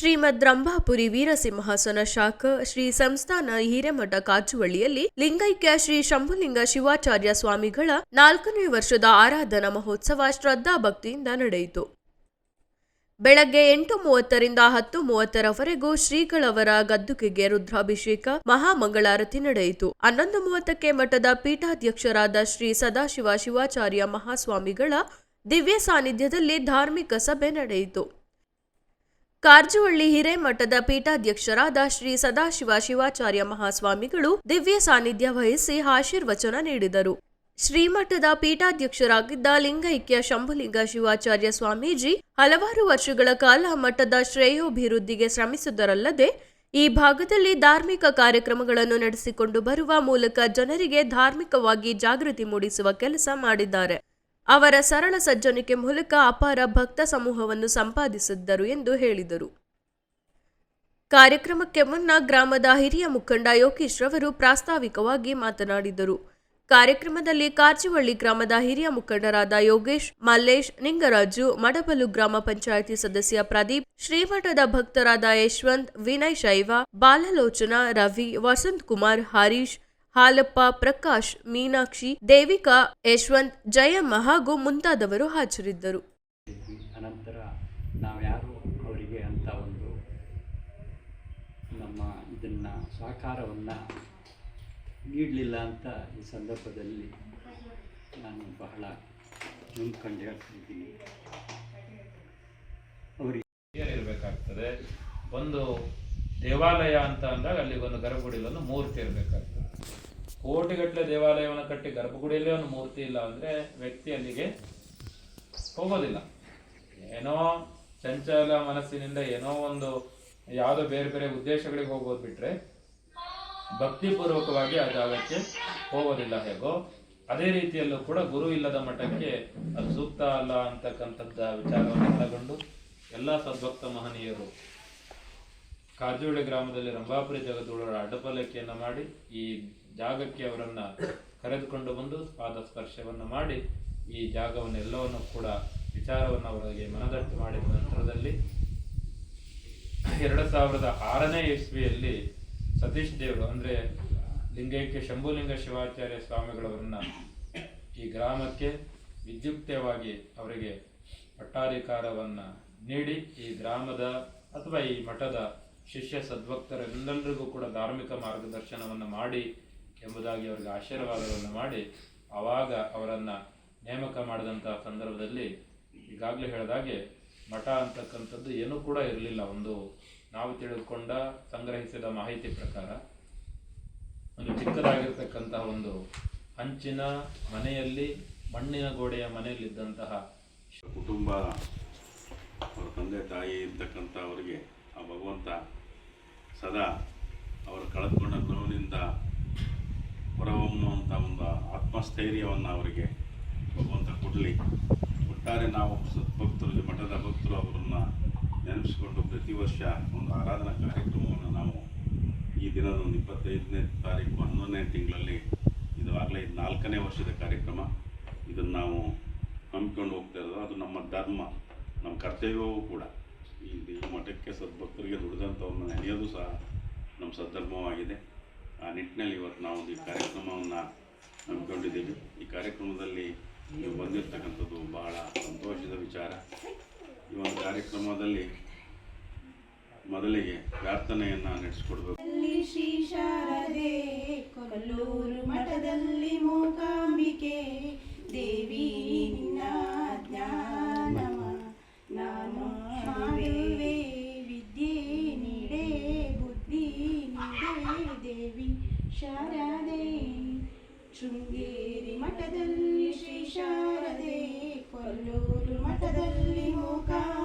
ಶ್ರೀಮದ್ ರಂಭಾಪುರಿ ವೀರಸಿಂಹಾಸನ ಶಾಖ ಶ್ರೀ ಸಂಸ್ಥಾನ ಹಿರೇಮಠ ಕಾಚುವಳ್ಳಿಯಲ್ಲಿ ಲಿಂಗೈಕ್ಯ ಶ್ರೀ ಶಂಭುಲಿಂಗ ಶಿವಾಚಾರ್ಯ ಸ್ವಾಮಿಗಳ ನಾಲ್ಕನೇ ವರ್ಷದ ಆರಾಧನಾ ಮಹೋತ್ಸವ ಶ್ರದ್ಧಾ ಭಕ್ತಿಯಿಂದ ನಡೆಯಿತು. ಬೆಳಗ್ಗೆ ಎಂಟು ಮೂವತ್ತರಿಂದ ಹತ್ತು ಮೂವತ್ತರವರೆಗೂ ಶ್ರೀಗಳವರ ಗದ್ದುಗೆಗೆ ರುದ್ರಾಭಿಷೇಕ, ಮಹಾಮಂಗಳಾರತಿ ನಡೆಯಿತು. ಹನ್ನೊಂದು ಮೂವತ್ತಕ್ಕೆ ಮಠದ ಪೀಠಾಧ್ಯಕ್ಷರಾದ ಶ್ರೀ ಸದಾಶಿವ ಶಿವಾಚಾರ್ಯ ಮಹಾಸ್ವಾಮಿಗಳ ದಿವ್ಯ ಸಾನ್ನಿಧ್ಯದಲ್ಲಿ ಧಾರ್ಮಿಕ ಸಭೆ ನಡೆಯಿತು. ಕಾರಜುವಳ್ಳಿ ಹಿರೇಮಠದ ಪೀಠಾಧ್ಯಕ್ಷರಾದ ಶ್ರೀ ಸದಾಶಿವ ಶಿವಾಚಾರ್ಯ ಮಹಾಸ್ವಾಮಿಗಳು ದಿವ್ಯ ಸಾನ್ನಿಧ್ಯ ವಹಿಸಿ ಆಶೀರ್ವಚನ ನೀಡಿದರು. ಶ್ರೀಮಠದ ಪೀಠಾಧ್ಯಕ್ಷರಾಗಿದ್ದ ಲಿಂಗೈಕ್ಯ ಶಂಭುಲಿಂಗ ಶಿವಾಚಾರ್ಯ ಸ್ವಾಮೀಜಿ ಹಲವಾರು ವರ್ಷಗಳ ಕಾಲ ಮಠದ ಶ್ರೇಯೋಭಿವೃದ್ಧಿಗೆ ಶ್ರಮಿಸುವುದರಲ್ಲದೆ ಈ ಭಾಗದಲ್ಲಿ ಧಾರ್ಮಿಕ ಕಾರ್ಯಕ್ರಮಗಳನ್ನು ನಡೆಸಿಕೊಂಡು ಬರುವ ಮೂಲಕ ಜನರಿಗೆ ಧಾರ್ಮಿಕವಾಗಿ ಜಾಗೃತಿ ಮೂಡಿಸುವ ಕೆಲಸ ಮಾಡಿದ್ದಾರೆ. ಅವರ ಸರಳ ಸಜ್ಜನಿಕೆ ಮೂಲಕ ಅಪಾರ ಭಕ್ತ ಸಮೂಹವನ್ನು ಸಂಪಾದಿಸಿದ್ದರು ಎಂದು ಹೇಳಿದರು. ಕಾರ್ಯಕ್ರಮಕ್ಕೆ ಮುನ್ನ ಗ್ರಾಮದ ಹಿರಿಯ ಮುಖಂಡ ಯೋಗೀಶ್ ರವರು ಪ್ರಾಸ್ತಾವಿಕವಾಗಿ ಮಾತನಾಡಿದರು. ಕಾರ್ಯಕ್ರಮದಲ್ಲಿ ಕಾರ್ಜಿವಳ್ಳಿ ಗ್ರಾಮದ ಹಿರಿಯ ಮುಖಂಡರಾದ ಯೋಗೇಶ್, ಮಲ್ಲೇಶ್, ನಿಂಗರಾಜು, ಮಡಬಲು ಗ್ರಾಮ ಪಂಚಾಯಿತಿ ಸದಸ್ಯ ಪ್ರದೀಪ್, ಶ್ರೀಮಠದ ಭಕ್ತರಾದ ಯಶವಂತ್, ವಿನಯ್ ಶೈವ, ಬಾಲಲೋಚನ, ರವಿ, ವಸಂತ್ ಕುಮಾರ್, ಹರೀಶ್ ಹಾಲಪ್ಪ ಪ್ರಕಾಶ್ ಮೀನಾಕ್ಷಿ ದೇವಿಕಾ ಯಶವಂತ್ ಜಯಮ್ಮ ಹಾಗೂ ಮುಂತಾದವರು ಹಾಜರಿದ್ದರು. ಅನಂತರ ನಾವ್ಯಾರು ಅವರಿಗೆ ಅಂತ ಒಂದು ನಮ್ಮ ಇದನ್ನು ಸಹಕಾರವನ್ನು ನೀಡಲಿಲ್ಲ ಅಂತ ಈ ಸಂದರ್ಭದಲ್ಲಿ ನಾನು ಬಹಳ ನೊಂದ್ಕೊಂಡು ಹೇಳ್ತಿದ್ದೀನಿ. ಅವರಿಗೆ ಇರಬೇಕಾಗ್ತದೆ. ಒಂದು ದೇವಾಲಯ ಅಂತ ಅಂದಾಗ ಅಲ್ಲಿ ಒಂದು ಗರ್ಭಗುಡಿಯಲ್ಲಿ ಮೂರ್ತಿ ಇರಬೇಕಾಗ್ತದೆ. ಕೋಟಿಗಟ್ಟಲೆ ದೇವಾಲಯವನ್ನು ಕಟ್ಟಿ ಗರ್ಭಗುಡಿಯಲ್ಲೇ ಒಂದು ಮೂರ್ತಿ ಇಲ್ಲ ಅಂದ್ರೆ ವ್ಯಕ್ತಿ ಅಲ್ಲಿಗೆ ಹೋಗೋದಿಲ್ಲ. ಏನೋ ಚಂಚಲ ಮನಸ್ಸಿನಿಂದ ಏನೋ ಒಂದು ಯಾವುದೋ ಬೇರೆ ಬೇರೆ ಉದ್ದೇಶಗಳಿಗೆ ಹೋಗೋದು ಬಿಟ್ರೆ ಭಕ್ತಿಪೂರ್ವಕವಾಗಿ ಆ ಜಾಗಕ್ಕೆ ಹೋಗೋದಿಲ್ಲ ಹೇಗೋ, ಅದೇ ರೀತಿಯಲ್ಲೂ ಕೂಡ ಗುರು ಇಲ್ಲದ ಮಠಕ್ಕೆ ಅದು ಸೂಕ್ತ ಅಲ್ಲ ಅಂತಕ್ಕಂಥದ್ದ ವಿಚಾರವನ್ನು ಒಳಗೊಂಡು ಎಲ್ಲ ಸದ್ಭಕ್ತ ಮಹನೀಯರು ಕಾಜೋಳಿ ಗ್ರಾಮದಲ್ಲಿ ರಂಭಾಪುರಿ ಜಗದೋಳರ ಅಡ್ಡಪಲ್ಲಕ್ಕಿಯನ್ನು ಮಾಡಿ, ಈ ಜಾಗಕ್ಕೆ ಅವರನ್ನ ಕರೆದುಕೊಂಡು ಬಂದು ಪಾದ ಸ್ಪರ್ಶವನ್ನು ಮಾಡಿ, ಈ ಜಾಗವನ್ನೆಲ್ಲವನ್ನು ಕೂಡ ವಿಚಾರವನ್ನು ಅವರಿಗೆ ಮನದಟ್ಟು ಮಾಡಿದ ನಂತರದಲ್ಲಿ ಎರಡು ಸಾವಿರದ ಆರನೇ ಇಸ್ವಿಯಲ್ಲಿ ಸತೀಶ್ ದೇವರು, ಅಂದ್ರೆ ಲಿಂಗೈಕ್ಯ ಶಂಭುಲಿಂಗ ಶಿವಾಚಾರ್ಯ ಸ್ವಾಮಿಗಳವರನ್ನ ಈ ಗ್ರಾಮಕ್ಕೆ ವಿದ್ಯುಕ್ತವಾಗಿ ಅವರಿಗೆ ಪಟ್ಟಾಧಿಕಾರವನ್ನ ನೀಡಿ, ಈ ಗ್ರಾಮದ ಅಥವಾ ಈ ಮಠದ ಶಿಷ್ಯ ಸದ್ಭಕ್ತರೆಲ್ಲರಿಗೂ ಕೂಡ ಧಾರ್ಮಿಕ ಮಾರ್ಗದರ್ಶನವನ್ನು ಮಾಡಿ ಎಂಬುದಾಗಿ ಅವರಿಗೆ ಆಶೀರ್ವಾದವನ್ನು ಮಾಡಿ ಆವಾಗ ಅವರನ್ನ ನೇಮಕ ಮಾಡಿದಂತಹ ಸಂದರ್ಭದಲ್ಲಿ ಈಗಾಗಲೇ ಹೇಳಿದಾಗೆ ಮಠ ಅಂತಕ್ಕಂಥದ್ದು ಏನೂ ಕೂಡ ಇರಲಿಲ್ಲ. ಒಂದು ನಾವು ತಿಳಿದುಕೊಂಡ, ಸಂಗ್ರಹಿಸಿದ ಮಾಹಿತಿ ಪ್ರಕಾರ ಒಂದು ಚಿಕ್ಕದಾಗಿರ್ತಕ್ಕಂತಹ ಒಂದು ಹಂಚಿನ ಮನೆಯಲ್ಲಿ, ಮಣ್ಣಿನ ಗೋಡೆಯ ಮನೆಯಲ್ಲಿದ್ದಂತಹ ಕುಟುಂಬ, ಅವರ ತಂದೆ ತಾಯಿ ಇರ್ತಕ್ಕಂಥ ಅವರಿಗೆ ಆ ಭಗವಂತ ಸದಾ ಅವರು ಕಳೆದುಕೊಂಡ ನೋವಿನಿಂದ ಹೊರಹೊಮ್ಮುವಂಥ ಒಂದು ಆತ್ಮಸ್ಥೈರ್ಯವನ್ನು ಅವರಿಗೆ ಭಗವಂತ ಕೊಡಲಿ. ಒಟ್ಟಾರೆ ನಾವು ಸದ್ಭಕ್ತರು ಮಠದ ಭಕ್ತರು ಅವರನ್ನು ನೆನಪಿಸಿಕೊಂಡು ಪ್ರತಿ ವರ್ಷ ಒಂದು ಆರಾಧನಾ ಕಾರ್ಯಕ್ರಮವನ್ನು ನಾವು ಈ ದಿನದ ಒಂದು ಇಪ್ಪತ್ತೈದನೇ ತಾರೀಕು ಹನ್ನೊಂದನೇ ತಿಂಗಳಲ್ಲಿ, ಇದು ಆಗಲೇ ಇದು ನಾಲ್ಕನೇ ವರ್ಷದ ಕಾರ್ಯಕ್ರಮ. ಇದನ್ನು ನಾವು ಹಮ್ಮಿಕೊಂಡು ಹೋಗ್ತಾ ಇರೋದು. ಅದು ನಮ್ಮ ಧರ್ಮ, ನಮ್ಮ ಕರ್ತವ್ಯವೂ ಕೂಡ. ಈ ಮಠಕ್ಕೆ ಸದ್ಭಕ್ತರಿಗೆ ದುಡಿದಂಥವ್ರನ್ನ ನೆನೆಯೋದು ಸಹ ನಮ್ಮ ಸದ್ಧರ್ಮವಾಗಿದೆ. ಆ ನಿಟ್ಟಿನಲ್ಲಿ ಇವತ್ತು ನಾವು ಈ ಕಾರ್ಯಕ್ರಮವನ್ನು ನಂಬಿಕೊಂಡಿದ್ದೀವಿ ಈ ಕಾರ್ಯಕ್ರಮದಲ್ಲಿ ನೀವು ಬಂದಿರತಕ್ಕಂಥದ್ದು ಬಹಳ ಸಂತೋಷದ ವಿಚಾರ. ಈ ಒಂದು ಕಾರ್ಯಕ್ರಮದಲ್ಲಿ ಮೊದಲಿಗೆ ಪ್ರಾರ್ಥನೆಯನ್ನು ನಡೆಸಿಕೊಡ್ಬೇಕು. ಶ್ರೀ ಶಾರದೆ ಕೊಲ್ಲೂರು ಮಠದಲ್ಲಿ ಮೂಕಾಂಬಿಕೆ ಶಾರದೆ ಶೃಂಗೇರಿ ಮಠದಲ್ಲಿ ಶ್ರೀ ಶಾರದೆ ಕೊಲ್ಲೂರು ಮಠದಲ್ಲಿ ಮೂಕಾಂಬಿಕೆ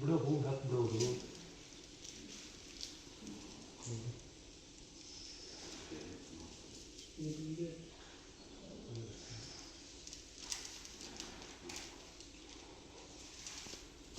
ಬಿಡೋ ಹೂ ಹಾಕ್ಬಿಡೋದು ಹ್ಞೂ